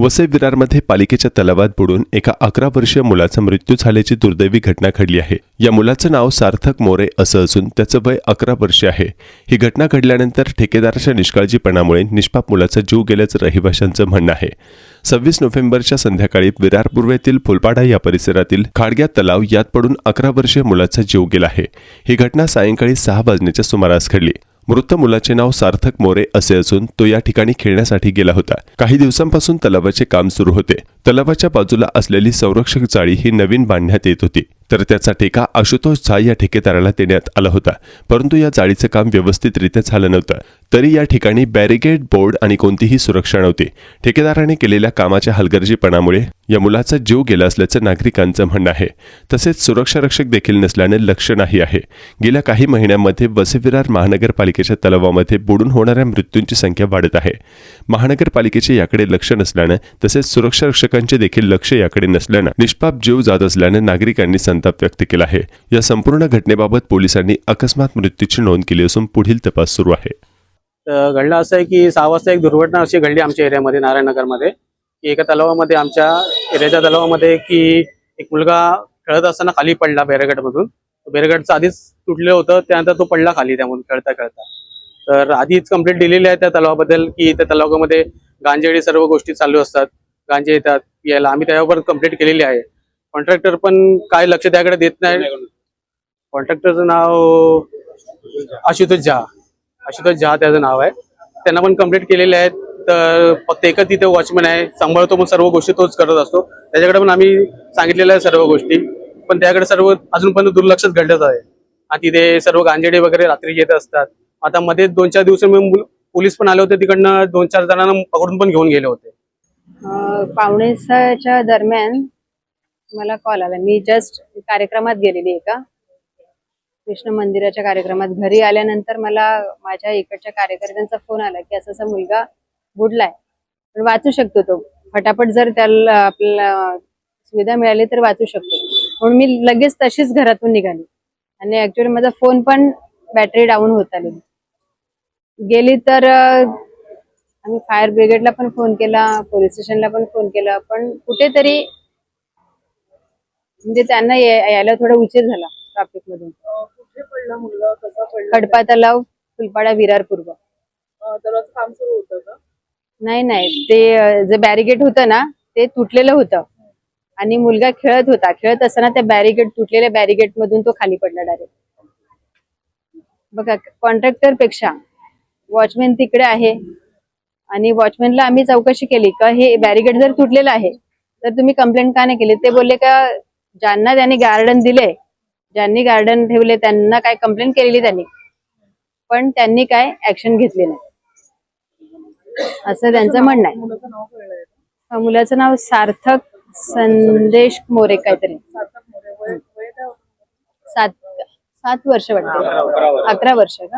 वसई विरारमध्ये पालिकेच्या तलावात बुडून एका अकरा वर्षीय मुलाचा मृत्यू झाल्याची दुर्दैवी घटना घडली आहे. या मुलाचं नाव सार्थक मोरे असं असून त्याचं वय अकरा वर्षे आहे. ही घटना घडल्यानंतर ठेकेदाराच्या निष्काळजीपणामुळे निष्पाप मुलाचा जीव गेल्याचं रहिवाशांचं म्हणणं आहे. सव्वीस नोव्हेंबरच्या संध्याकाळी विरार पूर्वेतील फुलपाडा या परिसरातील खाडग्या तलाव यात पडून अकरा वर्षीय मुलाचा जीव गेला आहे. ही घटना सायंकाळी सहा वाजण्याच्या सुमारास घडली. मृत मुलाचे नाव सार्थक मोरे असे असून तो या ठिकाणी खेळण्यासाठी गेला होता. काही दिवसांपासून तलावाचे काम सुरू होते. तलावाच्या बाजूला असलेली संरक्षक जाळी ही नवीन बांधण्यात येत होती. तर त्याचा ठेका आशुतोष झा या ठेकेदाराला देण्यात आला होता. परंतु या जाळीचं काम व्यवस्थितरित्या झालं नव्हतं. तरी या ठिकाणी बॅरिगेड बोर्ड आणि कोणतीही सुरक्षा नव्हती. ठेकेदाराने केलेल्या कामाच्या हलगर्जीपणामुळे या मुलाचा जीव गेला असल्याचं नागरिकांचं म्हणणं आहे. तसेच सुरक्षा रक्षक देखील नसल्याने लक्ष नाही आहे. गेल्या काही महिन्यांमध्ये वसईविरार महानगरपालिकेच्या तलावामध्ये बुडून होणाऱ्या मृत्यूंची संख्या वाढत आहे. महानगरपालिकेचे याकडे लक्ष नसल्यानं तसेच सुरक्षा रक्षकांचे देखील लक्ष याकडे नसल्यानं निष्पाप जीव जात असल्यानं नागरिकांनी संताप व्यक्त केला आहे. या संपूर्ण घटनेबाबत पोलिसांनी अकस्मात मृत्यूची नोंद केली असून पुढील तपास सुरू आहे. तर घडलं असं आहे की सहा वाजता एक दुर्घटना अशी घडली आमच्या एरियामध्ये नारायणनगरमध्ये. की एका तलावामध्ये आमच्या एरियाच्या तलावामध्ये की एक मुलगा खेळत असताना खाली पडला बेरगडमधून बेरगडचं आधीच तुटलं होतं त्यानंतर तो पडला खाली त्यामधून खेळता खेळता. तर आधीच कंप्लेंट दिलेली आहे त्या तलावाबद्दल की त्या तलावामध्ये गांजेडी सर्व गोष्टी चालू असतात. गांजे येतात यायला आम्ही त्यावर कंप्लेंट केलेली आहे. कॉन्ट्रॅक्टर पण काय लक्ष त्याकडे देत नाही. कॉन्ट्रॅक्टरचं नाव आशुतोष झा. आशुतोष झा त्याचं नाव आहे. त्यांना पण कंप्लीट केलेले आहेत. तर फक्त एकच तिथे वॉचमॅन आहे. सांभाळतो पण सर्व गोष्टी तोच करत असतो. त्याच्याकडे पण आम्ही सांगितलेल्या आहे सर्व गोष्टी. पण त्याकडे सर्व अजूनपर्यंत दुर्लक्षच घडत आहे. आणि तिथे सर्व गांजेडे वगैरे रात्री येत असतात. आता मध्ये दोन चार दिवस पोलीस पण आले होते. तिकडनं दोन चार जणांना पकडून पण घेऊन गेले होते. अं, दरम्यान मला कॉल आला. मी जस्ट कार्यक्रमात गेलेली एका कृष्ण मंदिराच्या कार्यक्रमात घरी आल्यानंतर मला माझ्या इकडच्या कार्यकर्त्यांचा फोन आला की असा असा मुलगा बुडलाय. पण वाचू शकतो तो. फटाफट जर त्याला आपल्याला सुविधा मिळाली तर वाचू शकतो. म्हणून मी लगेच तशीच घरातून निघाली. आणि ऍक्च्युली माझा फोन पण बॅटरी डाऊन होत आली. गेली तर आम्ही फायर ब्रिगेडला पण फोन केला पोलीस स्टेशनला पण फोन केला पण कुठेतरी म्हणजे त्यांना यायला थोडा उशीर झाला ट्रॅफिक मधून. कुठे पडला मुलगा? कसा पडला? खडपा तलाव फुलपाडा विरार पूर्व अं, दरवाजा काम सुरू होतं का? नाही नाही. ते अं, जे बॅरिगेट होतं ना ते तुटलेलं होतं. आणि मुलगा खेळत होता. खेळत असताना त्या बॅरिगेट तुटलेल्या बॅरिगेट मधून तो खाली पडला डायरेक्ट बघा कॉन्ट्रॅक्टरपेक्षा वॉचमॅन तिकडे आहे. आणि वॉचमॅनला आम्ही चौकशी केली का हे बॅरिगेट जर तुटलेलं आहे तर तुम्ही कंप्लेंट का नाही केली? ते बोलले का ज्यांना त्यांनी गार्डन दिले ज्यांनी गार्डन ठेवले त्यांना काय कंप्लेंट केलेली त्यांनी. पण त्यांनी काय ऍक्शन घेतली नाही. असं त्यांचं म्हणणं आहे. मुलाचं नाव सार्थक संदेश मोरे काहीतरी. सात सात वर्ष वाटते. अकरा वर्ष का?